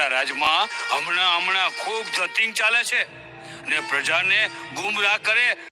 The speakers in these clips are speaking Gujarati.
આપણા રાજમાં હમણાં હમણાં ખૂબ ધતિંગ ચાલે છે. ને પ્રજાને ગુમરાહ કરે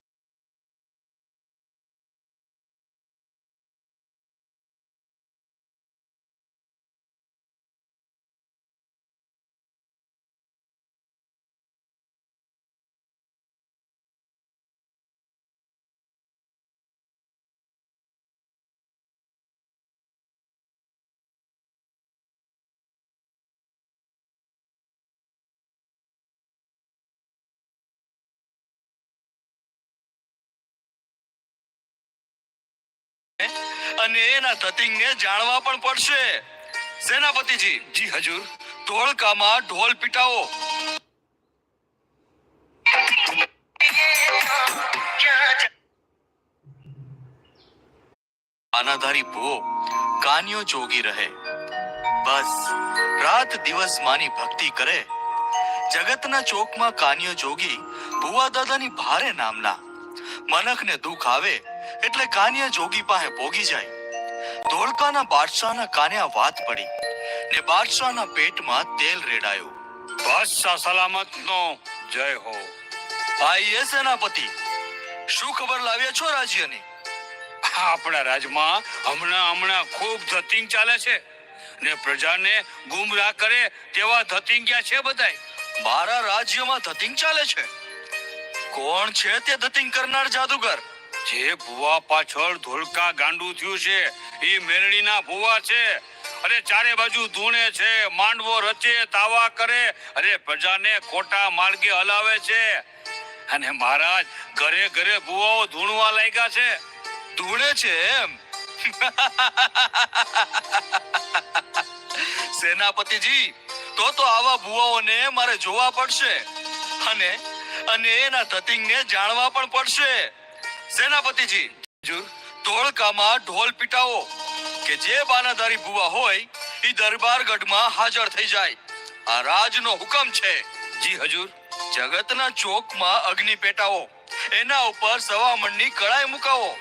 અને એના ધતિંગને જાણવા પણ પડશે. સેનાપતિજી જી હજુર. ધોળકામાં ઢોલ પીટાવો. આનાધારી ભૂવો કાન્યો જોગી રહે. બસ રાત દિવસ માની ભક્તિ કરે. જગતના ચોકમાં કાન્યો જોગી ભુવા દાદાની ભારે નામના. મનખને દુઃખ આવે એટલે કાન્યા જોગી પાસે ભોગી જાય. ધોળકાના બાદશાહના કાન્યા વાત પડી ને બાદશાહના પેટમાં તેલ રેડાયું. બાદશાહ સલામત નો જય હો. આઈએ સેનાપતિ. શું ખબર લાવ્યા છો રાજ્યની? આપણા રાજમાં હમણાં હમણાં ખૂબ ધતિંગ ચાલે છે ને પ્રજાને ગુમરાહ કરે તેવા ધતિંગ્યા છે બધાય. મારા રાજ્યમાં ધતિંગ ચાલે છે? કોણ છે તે ધતિંગ કરનાર જાદુગર? જે ભુવા પાછળ ધોળકા ગાંડું થયું છે એ મેરડીના ભુવા છે. અરે ચારે બાજુ ધૂણે છે, માંડવો રચે, તાવા કરે. અરે પ્રજાને ખોટા માર્ગે હલાવે છે. અને મહારાજ, ઘરે ઘરે ભુવાઓ ધૂણવા લાગ્યા છે. ધૂણે છે એમ? સેનાપતિજી, તો તો આવા ભુવાઓને મારે જોવા પડશે. અને અને એના ધતિંગને જાણવા પણ પડશે. સેનાપતિજી ધોળકામાં ઢોલ પીટાવો, કે જે બાનાધારી ભુવા હોય, ઈ દરબારગઢમાં હાજર થઈ જાય. આ રાજનો હુકમ છે. જી હજુર, જગતના ચોકમાં અગ્નિ પેટાવો. એના ઉપર સવામણની કળાઈ મુકાવો.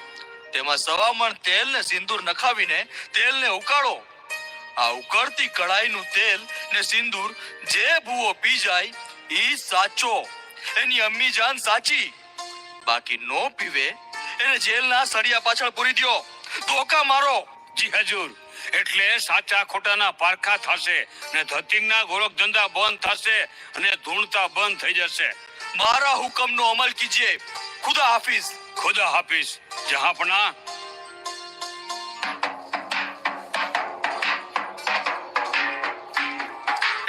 તેમાં સવામણ તેલ ને સિંદૂર નખાવીને તેલને ઉકાળો. આ ઉકળતી કળાઈનું તેલ ને સિંદૂર જે ભૂવો પી જાય, ઈ સાચો. એની અમ્મી જાન સાચી. બાકી નો પીવે એને જેલના સળિયા પાછળ પૂરી દો ધોકા મારો. જી હજુર. એટલે સાચા ખોટાના પારખા થશે ને ધતિંગના ગોરખ ધંધા બંધ થશે અને ધૂણતા બંધ થઈ જશે. મારા હુકમનો અમલ કીજીએ. ખુદા હાફિઝ. ખુદા હાફિઝ. જહાપના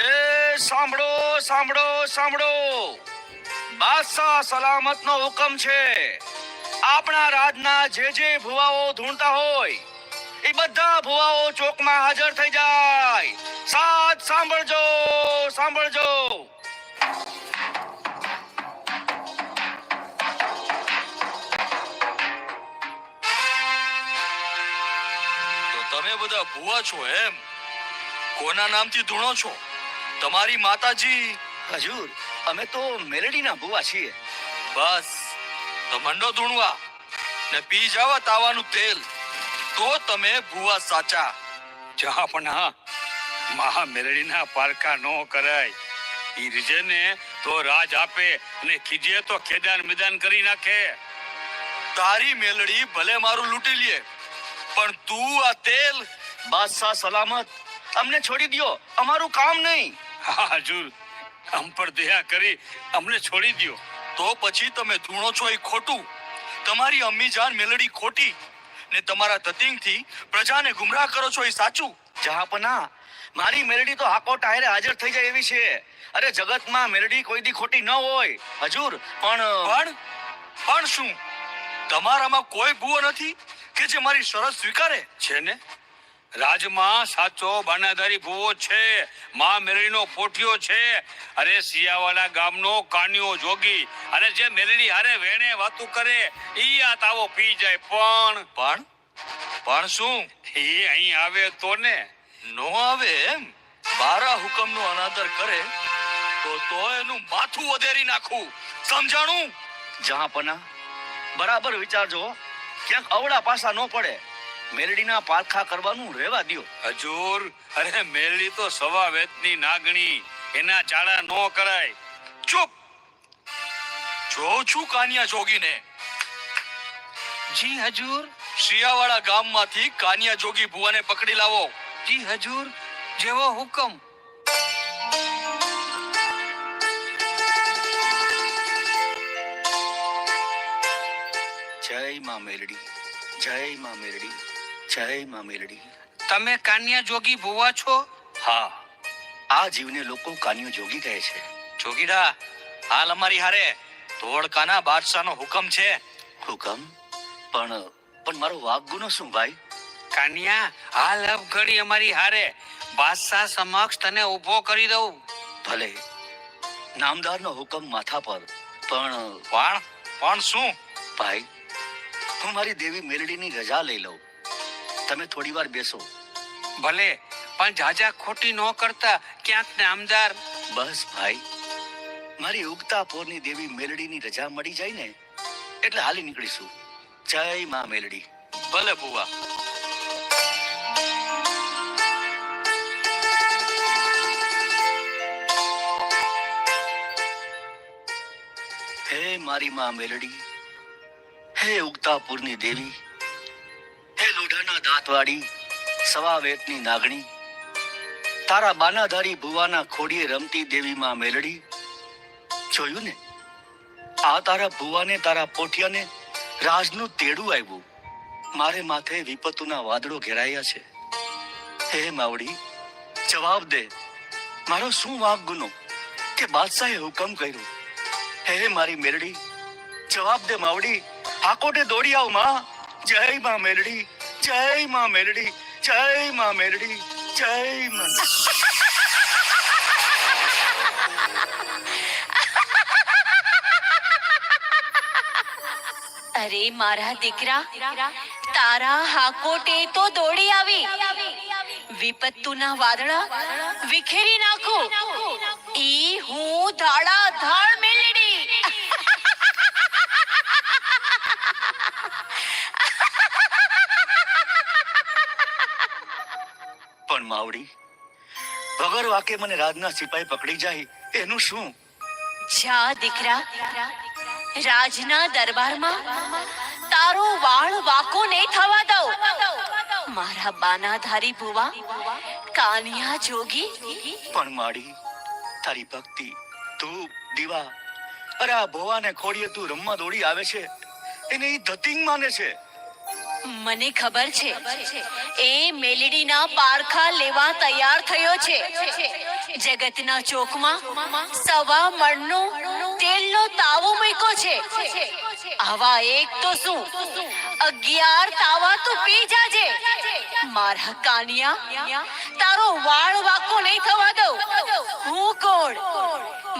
એ સાંભળો સાંભળો સાંભળો. બાદશાહ સલામત નો હુકમ છે. આપણા રાજના જે જે ભુવાઓ ઢૂંઢતા હોય એ બધા ભુવાઓ ચોકમાં હાજર થઈ જાય. સાથ સાંભળજો સાંભળજો. તમે બધા ભુવા છો એમ? કોના નામથી ધૂણો છો? તમારી માતાજી હજુર અમે તો મેલડીના ભુવા છીએ. બસ. તો મંડો ધૂણવા. ને પી જાવા તાવાનું તેલ. તો તમે ભુવા સાચા. જહાપના મહા મેલડીના પારખા નો કરાય. ઈ રીજે ને તો રાજ આપે અને ખીજે તો ખેદાન મેદાન કરી નાખે. તારી મેલડી ભલે મારું લૂંટી લે પણ તું આ તેલ બાદશાહ સલામત. અમને છોડી દ્યો. અમારું કામ નહીં. હા હજુર અમ પર દયા કરી અમને છોડી દ્યો. તો પછી તમે ધૂણો છો એ ખોટું. તમારી અમ્મી જાન મેલડી ખોટી. ને તમારા ધતિંગથી પ્રજાને ગુમરાહ કરો છો એ સાચું. જહાપના મારી મેલડી તો હાકો ટાયરે હાજર થઈ જાય એવી છે. અરે જગતમાં મેલડી કોઈ દી ખોટી ન હોય. હજુર પણ પણ પણ શું? તમારામાં કોઈ ભૂવો નથી કે જે મારી શરત સ્વીકારે? છે ને? રાજમાં સાચો બાનાધારી ભૂવો છે માં મેરડીનો પોઠિયો છે. અરે સિયાવાલા ગામનો કાન્યો જોગી અને જે મેરડી હારે વેણે વાતું કરે ઈ આ તાવો પી જાય. પણ પણ પણ શું? એ અહીં આવે તો ને. નો આવે એમ? મારા હુકમનો અનાદર કરે તો તો એનું માથું વધેરી નાખું. સમજાણું? જહાપના બરાબર વિચારજો. ક્યાંક અવળા પાસા ન પડે. મેલડીના પારખા કરવાનું રહેવા દો હજુર અરે મેરડી તો સવા વેતની નાગણી એના ચાળા નો કરાય. ચૂપ! જોઉં છું કાનિયા જોગીને. જી હજુર. શિયાવાળા ગામમાંથી કાનિયા જોગી ભુવાને પકડી લાવો. જી હજુર જેવો હુકમ. જય માં મેલડી જય માં મેલડી જય માં મેલડી તમે કાન્યા જોગી ભુવા છો? હા આ જીવને લોકો કાન્યો જોગી કહે છે. જોગીડા હાલ અમારી હારે ધોળકાના બાદશાહનો હુકમ છે. હુકમ? પણ પણ મારો વાઘ ગુનો શું ભાઈ? કાન્યા હાલ અવઘડી અમારી હારે બાદશાહ સમક્ષ તને ઊભો કરી દઉં. ભલે. નામદારનો હુકમ માથા પર પણ પણ પણ શું? ભાઈ હું મારી દેવી મેલડીની રજા લઈ લઉં. તમે થોડી વાર બેસો. ભલે પણ જાજા ખોટી ન કરતા ક્યાંક નામદાર બસ ભાઈ. મારી ઉગતા પોરની દેવી મેલડીની રજા મળી જાય ને એટલે હાલી નીકળીશું. જય માં મેલડી. ભલે ભુવા હે મારી માં મેલડી. હે ઉગતાપુરની દેવી. લોઢાના દાંતવાળી, સવા વેતની નાગણી, તારા બાનાધારી ભુવાના ખોડીએ રમતી દેવીમાં મેલડી. જોયું ને? આ તારા ભુવાને, તારા પોઠિયાને રાજનું તેડું આવ્યું મારે માથે વિપત્તુના વાદળો ઘેરાયા છે. હે માવડી, જવાબ દે. મારો શું વાંક ગુનો? કે બાદશાહે હુકમ કર્યો? હે મારી મેરડી જવાબ દે માવડી. હાકોટે દોડી આવમાં. જય માં મેરડી જય માં મેરડી, જય માં મેરડી, જય માં અરે મારા દીકરા, તારા હાકોટે તો દોડી આવી. વિપત્તુના વાદળા વિખેરી નાખો. ઈ હું વગર વાકે મને રાજના સિપાહી પકડી જાય એનું શું? જા દીકરા રાજના દરબારમાં તારો વાળ વાકો નહીં થવા દઉં. મારા બાનાધારી ભુવા કાનિયા જોગી. પણ માડી તારી ભક્તિ તું દીવા અરે આ ભોવાને ખોડીએ તું રમવા દોડી આવે છે એને ઈ ધતિંગ માને છે. મને ખબર છે. એ મેલેડીના પારખા લેવા તૈયાર થયો છે. જગતના ચોકમાં સવા મણનો તેલનો તાવો મૂક્યો છે. આવા એક તો શું? અગિયાર તાવા તો પી જાજે. મારા કાનિયા તારો વાળ વાકો નહીં થવા દઉં. હું કોણ?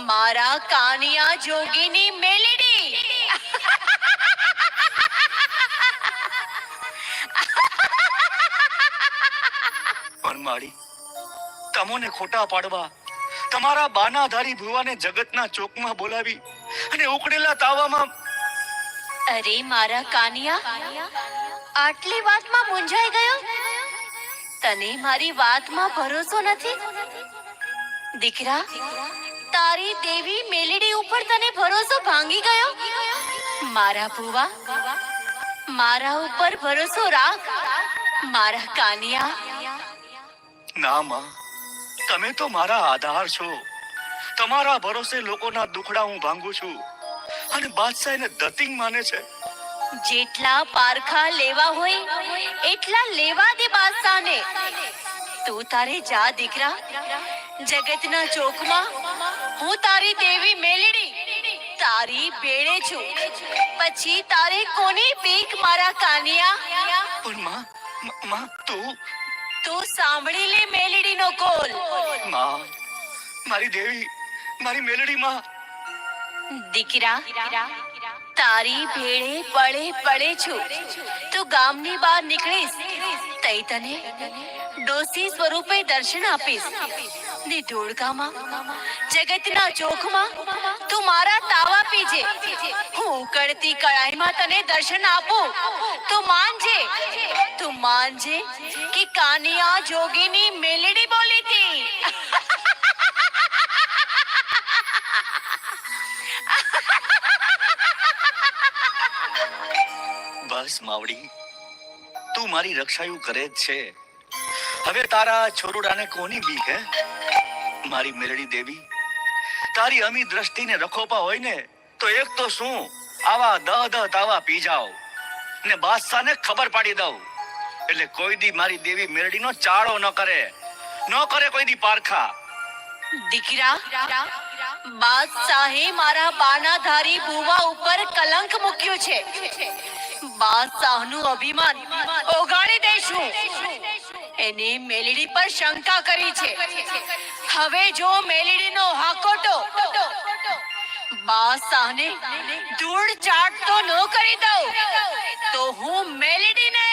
મારા કાનિયા જોગીની મેલેડી. પણ તમોને ખોટા પાડવા, તમારા બાનાધારી ભુવાને જગતના ચોકમાં બોલાવી અને ઉકળેલા તાવામાં અરે મારા કાનિયા, આટલી વાતમાં મૂંઝાઈ ગયો? તને મારી વાતમાં ભરોસો નથી? દીકરા, તારી દેવી મેલડી ઉપર તને ભરોસો ભાંગી ગયો? મારા ભુવા, મારા ઉપર ભરોસો રાખ. મારા કાનિયા ના માં. તમે તો મારા આધાર છો. તમારા ભરોસે લોકોના દુખડા હું ભાંગું છું. અને બાદશાહ એને દતિંગ માને છે. જેટલા પારખા લેવા હોય એટલા લેવા દે બાદશાહને. તું તારે જા દીકરા. જગતના ચોકમાં હું તારી દેવી મેલડી. તારી બેડે છું. પછી તારે કોની પીક મારા કાનિયા? પણ માં માં તું તું સાંભળી લે મેલડીનો કોલ. માં મારી દેવી મારી મેલડી માં. દીકરા તારી ભેળે પડે પડે છું. તું ગામની બહાર નીકળીશ. તઈ તને ડોસી સ્વરૂપે દર્શન આપીશ. ને ધોળકામાં જગતના ચોકમાં તું મારા તાવા પીજે હું ઉકળતી કળાઈમાં તને દર્શન આપું. તું માનજે. તું માનજે કાનિયા જોગીની મેલડી બોલી હતી બસ માવડી, તું મારી રક્ષાયું કરે જ છે. હવે તારા છોરુડાને કોની બીક, હે? મારી મેલડી દેવી, તારી અમી દ્રષ્ટિને રખોપા હોય ને, તો એક તો શું? આવા દહ દહ તાવા પી જાઓ. ને બાદશાહને ખબર પાડી દઉં. એટલે કોઈ દી મારી દેવી મેરડીનો ચાળો ન કરે. ન કરે કોઈ દી પારખા. દીકરા બાદશાહે મારા બાનાધારી ભૂવા ઉપર કલંક મૂક્યો છે. બાદશાહનું અભિમાન ઓગાળી દઈશું. એને મેલડી પર શંકા કરી છે. હવે જો મેલડીનો હાકોટો બાદશાહને ધૂળ ચાટતો ન કરી દઉં, તો હું મેલડી નહીં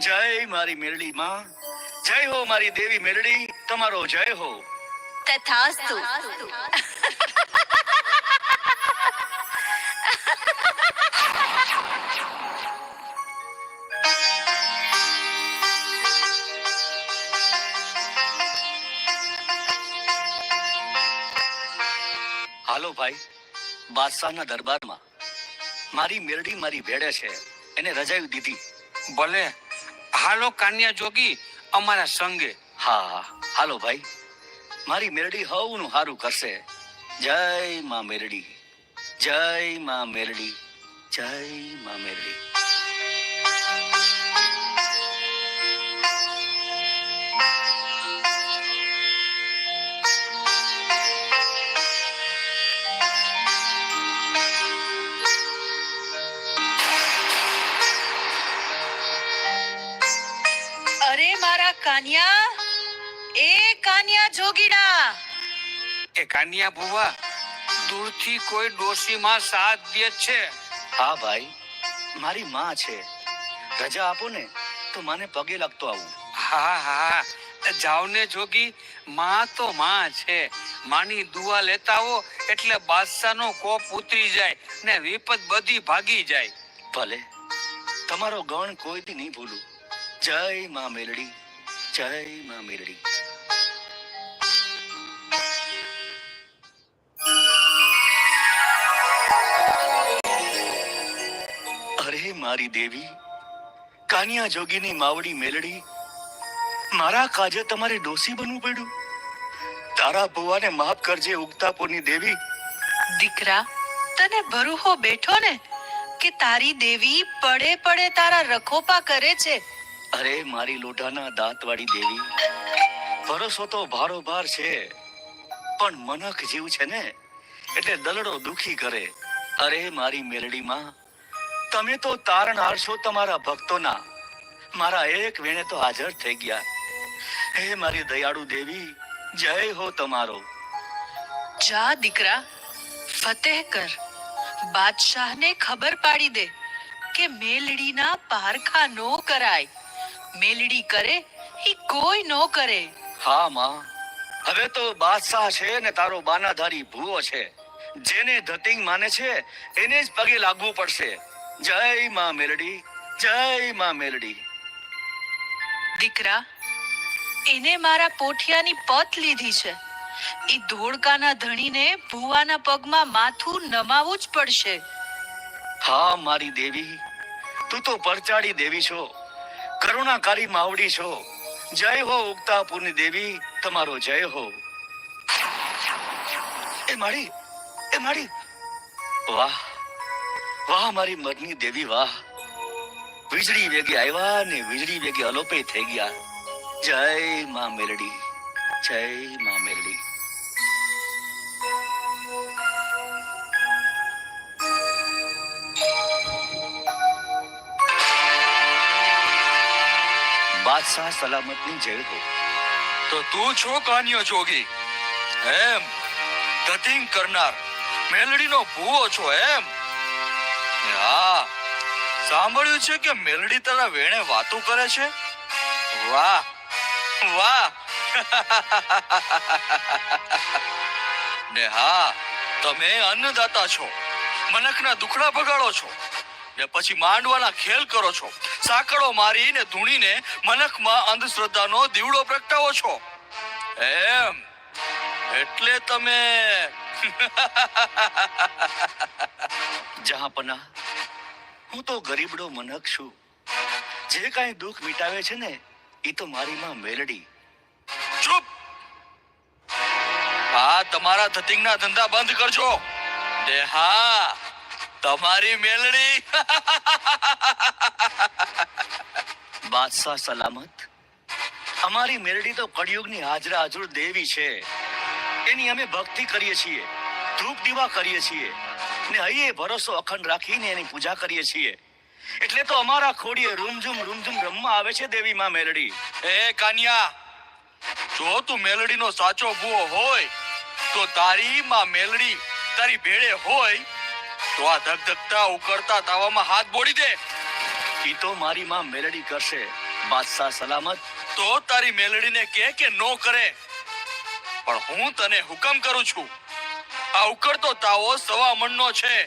જય મારી મેરડી માં. જય હો મારી દેવી મેરડી. તમારો જય હો. તથાસ્તુ. હાલો ભાઈ બાદશાહના દરબારમાં. મારી મેરડી મારી ભેડે છે એને રજાવી દીધી. ભલે. હાલો કાન્યા જોગી અમારા સંગે. હા હા હાલો ભાઈ. મારી મેરડી હવનું હારું કરશે. જય માં મેરડી જય માં મેરડી જય માં મેરડી કાન્યા? એ કાન્યા જોગીડા. એ કાન્યા ભુવા દૂરથી કોઈ ડોશીમાં સાથ દે છે? હા ભાઈ મારી માં છે. રજા આપો ને તો મને પગે લાગતો આવું. હા હા. જાવ ને જોગી માં તો માં છે. માની દુઆ લેતા હો એટલે બાદશાહનો કોપ ઉતરી જાય ને વિપત બધી ભાગી જાય. ભલે તમારો ગણ કોઈથી નહીં ભૂલું. જય માં મેરડી જય મા મેરડી અરે મારી દેવી, કાનિયા જોગીની માવડી મેલડી, મારા કાજે તમારે ડોસી બનવું પડ્યું? તારા ભુવાને માફ કરજે ઉગતાપોની દેવી. દીકરા, તને ભરૂહો બેઠો ને કે તારી દેવી પડે પડે તારા રખોપા કરે છે? અરે, મારી લોઢાના દાંતવાળી દેવી ભરોસો તો ભારોભાર છે, પણ મનક જીવ છે ને, એટલે દલડો દુખી કરે. અરે, મારી મેલડીમાં, તમે તો તારણ હારશો તમારા ભક્તોના. મારા એક વેણે તો હાજર થઈ ગયા. હે, મારી દયાળુ દેવી, જય હો તમારો. જા, દીકરા, ફતેહ કર. બાદશાહને ખબર પાડી દે કે મેલડીના પારખા નો કરાય. મેલડી કરે એ કોઈ નો કરે. હા માં. હવે તો બાદશાહ છે ને તારો બાનાધારી ભૂવો છે. જેને ધતિંગ માને છે એને જ પગે લાગવું પડશે. જય માં મેલડી જય માં મેલડી. દીકરા એને મારા પોઠિયાની પત લીધી છે. એ ધોળકાના ધણીને ભુવાના પગમાં માથું નમાવું જ પડશે. હા મારી દેવી. તું તો પરચાડી દેવી છો. કરુણાકારી માવડી છો. જય હો ઉગતાપુરની દેવી, તમારો જય હો. એ માડી એ માડી વાહ વાહ મારી મરની દેવી, વાહ. વીજળી વેગે આવ્યા ને વીજળી વેગે અલોપે થઈ ગયા. જય માં મેલડી જય માં મેલડી બાદશાહ સલામતની જેલ હો. તો તું છો કાન્યો જોગી? એમ? ધતિંગ કરનાર. મેલડીનો ભૂવો છો, એમ? હા. સાંભળ્યું છે કે મેલડી તારા વેણે વાતો કરે છે? વાહ. વાહ. ને હા, તમે અન્નદાતા છો. મનકના દુખડા ભગાડો છો. ને પછી માંડવાના ખેલ કરો છો. સાંકળો મારીને ધૂણીને મનખમાં અંધશ્રદ્ધાનો દીવડો પ્રગટાવો છો. એમ. એટલે તમે જહાંપના હું તો ગરીબડો મનક છું. જે કાંઈ દુઃખ મિટાવે છે ને એ તો મારી માં મેલડી. ચૂપ. આ તમારા ધતિંગના ધંધા બંધ કરજો. દેહા હા તમારી મેલડી. બાદશાહ સલામત? અમારી મેલડી તો કળિયુગની હાજરા હજુર દેવી છે. એની અમે ભક્તિ કરીએ છીએ, ધૂપ દીવા કરીએ છીએ, ને હૈયે ભરોસો અખંડ રાખીને એની પૂજા કરીએ છીએ. એટલે તો અમારા ખોડીએ રૂમઝુમ રૂમઝુમ રમવા આવે છે દેવી માં મેલડી એ કાન્યા, જો તું મેલડીનો સાચો ભૂવો હોય, તો તારી માં મેલડી તારી ભેળે હોય, તો આ ધગધગતા ઉકળતા તાવામાં હાથ બોડી દે. ઈ તો મારી માં મેલડી કરશે. બાદશાહ સલામત. તો તારી મેલડીને કે કે નો કરે. પણ હું તને હુકમ કરું છું. આ ઉકળતો તાવો સવા મણનો છે.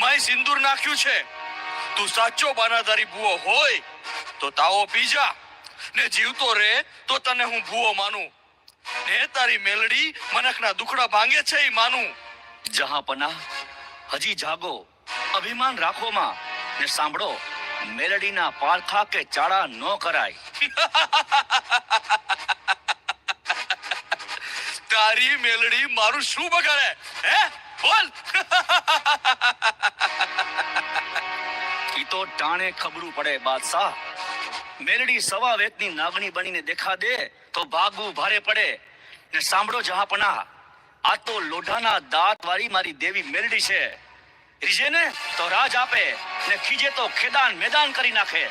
મેં સિંદૂર નાખ્યું છે. તું સાચો બાનાધારી ભૂવો હોય તો તાવો પીજા ને જીવતો રે તો તને હું ભૂવો માનું. ને તારી મેલડી મનકના દુખડા ભાંગે છે એ માનું. જહાંપના હજી જાગો. અભિમાન રાખો માં. ને સાંભળો. મેલડીના પારખા કે ચાળા ન કરાય. તારી મેલડી મારું શું બગાડે? હે? બોલ. ઈ તો ટાણે ખબરું પડે બાદશાહ. મેલડી સવા વેતની નાગણી બનીને દેખા દે તો ભાગવું ભારે પડે. ને સાંભળો જહાપના આ તો લોઢાના દાંત વાળી મારી દેવી મેલડી છે. રીજે ને? તો રાજ આપે ને ખીજે તો ખેદાન મેદાન કરી નાખે.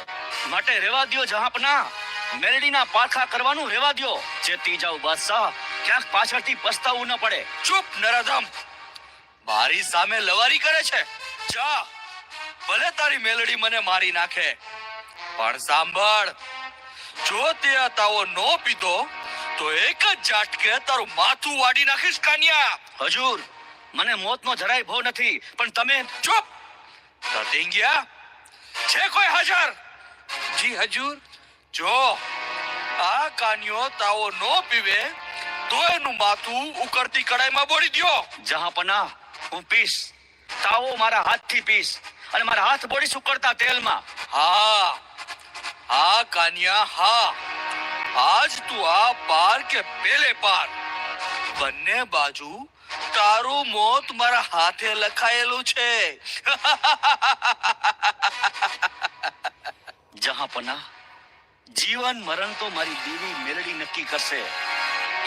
માટે રેવા દિયો જહાપના. મેલડીના પારખા કરવાનું રેવા દ્યો. ચેતી જાવ બાદશાહ ક્યાંક પાછળથી પસ્તાવું ન પડે. ચૂપ, નરાધમ. મારી સામે લવારી કરે છે. જા. ભલે તારી મેલડી મને મારી નાખે. પણ સાંભળ. જો તે તાવો નો પીધો તો એક જ ઝાટકે તારું માથું વાડી નાખીશ, કાન્યા. હજુર. મને મોતનો જરાય ભવ નથી, પણ તમે ચૂપ. તતિંગિયા છે કોઈ હાજર? જી, હજુર. જો આ કાન્યો તાવો નો પીવે, તો એનું માથું ઉકળતી કડાઈમાં બોળી દ્યો. જહાંપના હું પીસ તાવો મારા હાથથી પીસ અને મારા હાથ બોળી સુકળતા તેલમાં. હા હા, કાન્યા, હા. આજ તું આ પાર કે પેલે પાર? બંને બાજુ તારું મોત મારા હાથે લખાયેલું છે. જહાપના જીવન મરણ તો મારી દેવી મેલડી નક્કી કરશે.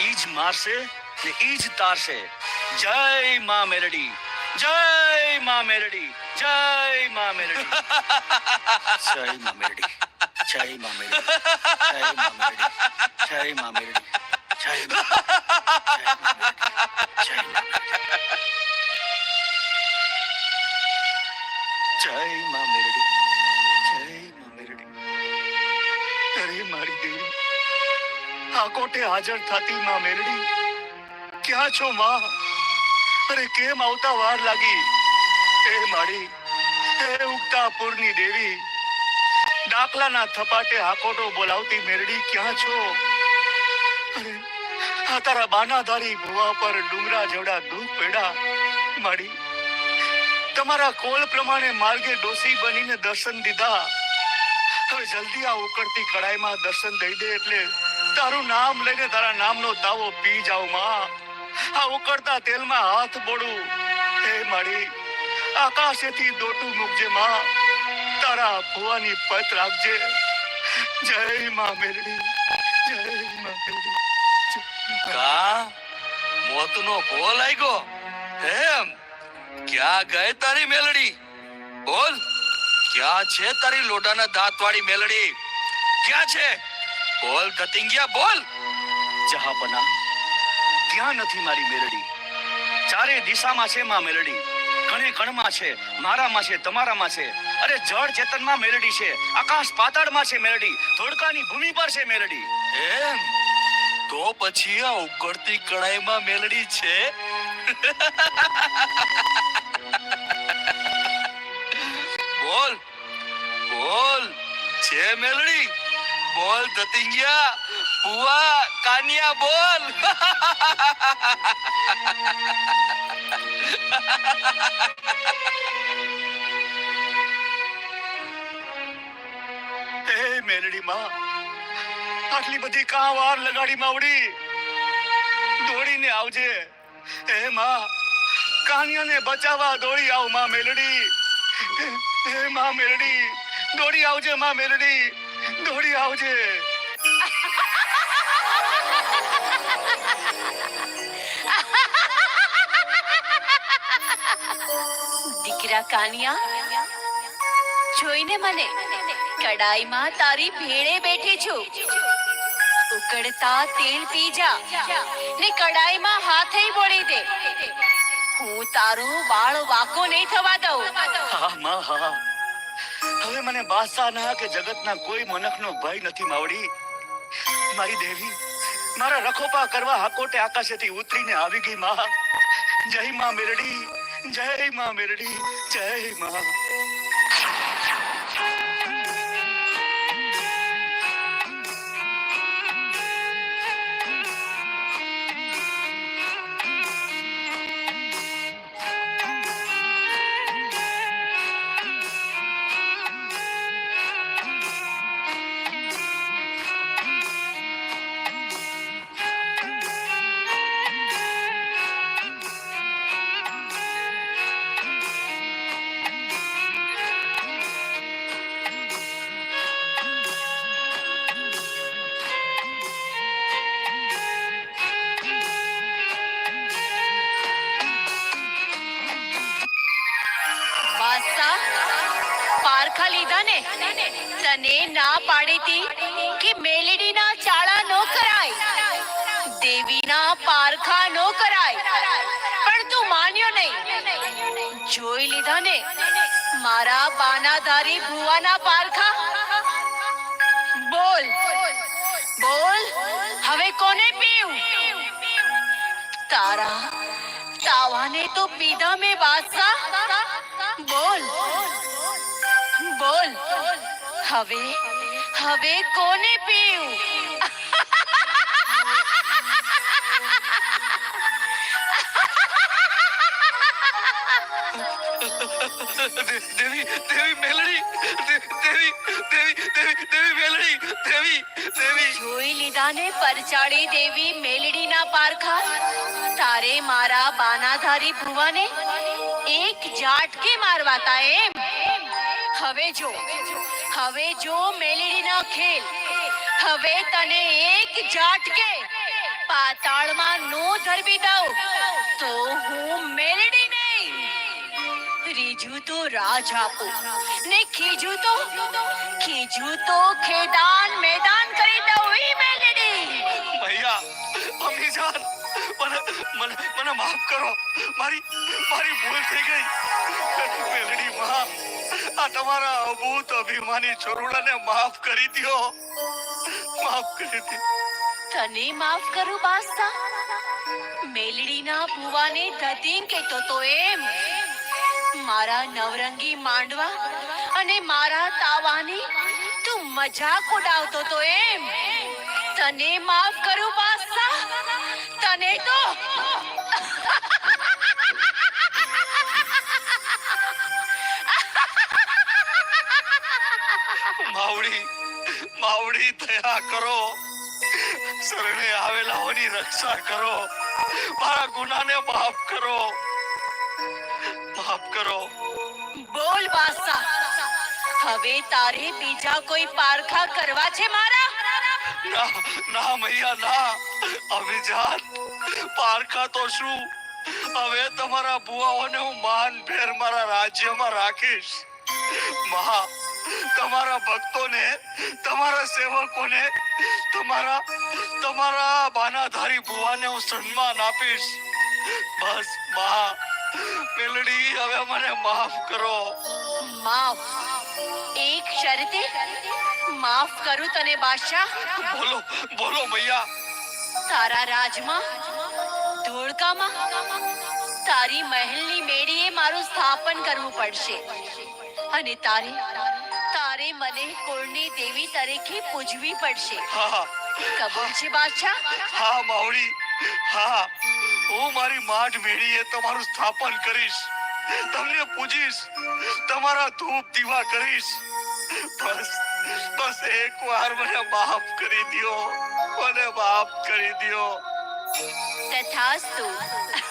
ઈ જ મારશે ને ઈ જ તારશે. જય માં મેલડી, જય માં મેલડી, જય માં મેલડી. જય માં મેલડી, જય માં મેલડી, જય માં મેલડી, જય માં મેલડી. જય હાજર થતી માં મેલડી ક્યાં છો માં અરે કેમ આવતા વાર લાગી એ મારી એ ઉગતા પૂરની દેવી ડાકલાના થપાટે હાકોટો બોલાવતી મેરડી ક્યાં છો આ તારા બાનાધારી ભુવા પર ડુંગરા જેવડા દુઃખ પેડા માડી. તમારા કોલ પ્રમાણે માર્ગે ડોસી બનીને દર્શન દીધા. હવે જલ્દી આ ઉકળતી કડાઈમાં દર્શન દઈ દે એટલે તારું નામ લઈને તારા નામનો તાવો પી જાવમાં. આ ઉકળતા તેલમાં હાથ બોડું હે મારી આકાશેથી દોટું મૂકજે માં. તારા ભુવાની પત રાખજે. જય માં મેરડી, જય માં મેલડી જય માં. કા? મોતનો ભો લાગ્યો એમ ક્યાં ગઈ તારી મેલડી? બોલ, ક્યાં છે તારી લોઢાના દાંતવાળી મેલડી? ક્યાં છે? બોલ ધતિંગિયા બોલ. જહાપના, ક્યાં નથી મારી મેલડી? ચારે દિશામાં છે માં મેલડી. કણે કણમાં છે, મારામાં છે, તમારામાં છે. અરે જળ ચેતનમાં મેલડી છે, આકાશ પાતાળમાં છે મેલડી, ધોળકાની ભૂમિ પર છે મેલડી. એમ તો પછી આ ઉકળતી કડાઈમાં મેલડી છે. બોલ બોલ, છે મેલડી? બોલ દતિંગિયા પુવા કાનિયા, બોલ. હે મેલડી માં આટલી બધી કા વાર લગાડી માવડી? દોડીને આવજે. હે માં, કાનિયાને બચાવવા દોડી આવમાં મેલડી. હે માં મેલડી, દોડી આવજે માં મેલડી. દોડી આવજે. દીકરા કાનિયા, જોઈને મને કડાઈમાં તારી ભેળે બેઠી છું. ઉકળતા તેલ પી જા ને કડાઈમાં હાથે બોળી દે. હું તારો બાળ વાકો નહીં થવા દઉં. હા માં હા હવે મને બાદશાહના કે જગતના કોઈ મનખનો ભય નથી માવડી. મારી દેવી, મારા રખોપા કરવા હાકોટે આકાશેથી ઉતરીને આવી ગઈ માં. જય માં મેરડી, જય માં મેરડી, જય માં. ના પાડી તી કે મેલેડીના ચાળા નો કરાય દેવીના પારખા નો કરાય પણ તું માન્યો નહીં જોઈ લીધા ને મારા બાનાધારી ભુવાના પારખા બોલ બોલ હવે કોને પીવું તારા તાવાને તો પીધા મેં બાદશાહ બોલ બોલ હવે? હવે કોને પીવું? દેવી દેવી મેલડી દેવી દેવી દેવી દેવી મેલડી દેવી દેવી. જોઈ લીધા ને પરચાળી દેવી મેલડીના પારખા. તારે મારા બાનાધારી ભુવાને એક ઝાટકે મારવાતા એમ. હવે જો હવે જો મેલેડીના ખેલ, હવે તને એક ઝાટકે પાતાળમાં નો ધરવી દઉં, તો હું મેલેડી નહીં. ત્રીજું તો રાજ આપું, ને ખીજું તો ખીજું તો ખેદાન મેદાન કરી દઉં ઈ મેલેડી ભૈયા અમી મને મને મને માફ કરો. મારી મારી ભૂલ થઈ ગઈ. મેલેડી માં આ તમારા અભૂત અભિમાની છોરુડાને માફ કરી દો માફ કરી દો તને માફ કરું બાસ્તા મેલડીના ભુવાને ધતીંગ કેતો તો એમ. મારા નવરંગી માંડવા અને મારા તાવાની તું મજાક ઉડાવતો તો એમ. તને માફ કરું બાસ્તા તને તો માવડી માવડી દયા કરો. શરણે આવેલાઓની રક્ષા કરો. મારા ગુનાને માફ કરો. માફ કરો. બોલ બાસા હવે તારે બીજા કોઈ પારખા કરવા છે મારા? ના ના મૈયા ના. અભિજાત પારખા તો શું? હવે તમારા બુઆઓને હું માન ભેર મારા રાજ્યમાં રાખીશ. મહા તમારા ભક્તોને તમારા સેવકોને તમારા તમારા બાનાધારી ભુવાને હું સન્માન આપીશ. બસ મા મેલડી હવે મને માફ કરો. માફ? એક શરતે? માફ કરું તને બાદશાહ? બોલો બોલો મૈયા. તારા રાજમાં ધોળકામાં તારી મહેલની મેળીએ મારું સ્થાપન કરવું પડશે. અને તારે તારે મને કુળની દેવી તરીકે પૂજવી પડશે. હા કબૂલ છે બાદશાહ? હા માવડી. હા હું. મારી માઠ મેળીએ તમારું સ્થાપન કરીશ. તમને પૂજીશ. તમારા ધૂપ દીવા કરીશ. બસ બસ એકવાર મને માફ કરી દ્યો. મને માફ કરી દ્યો. તથાસ્તુ.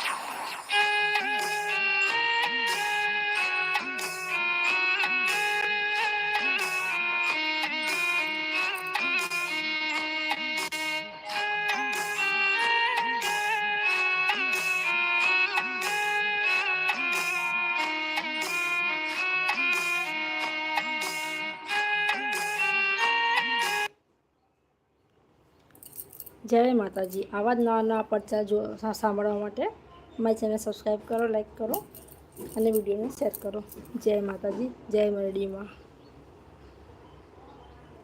માતાજી. આવા જ નવા નવા પડચા જો સાંભળવા માટે મારી ચેનલ સબસ્ક્રાઈબ કરો લાઈક કરો અને વિડીયોને શેર કરો. જય માતાજી, જય મરડીમાં.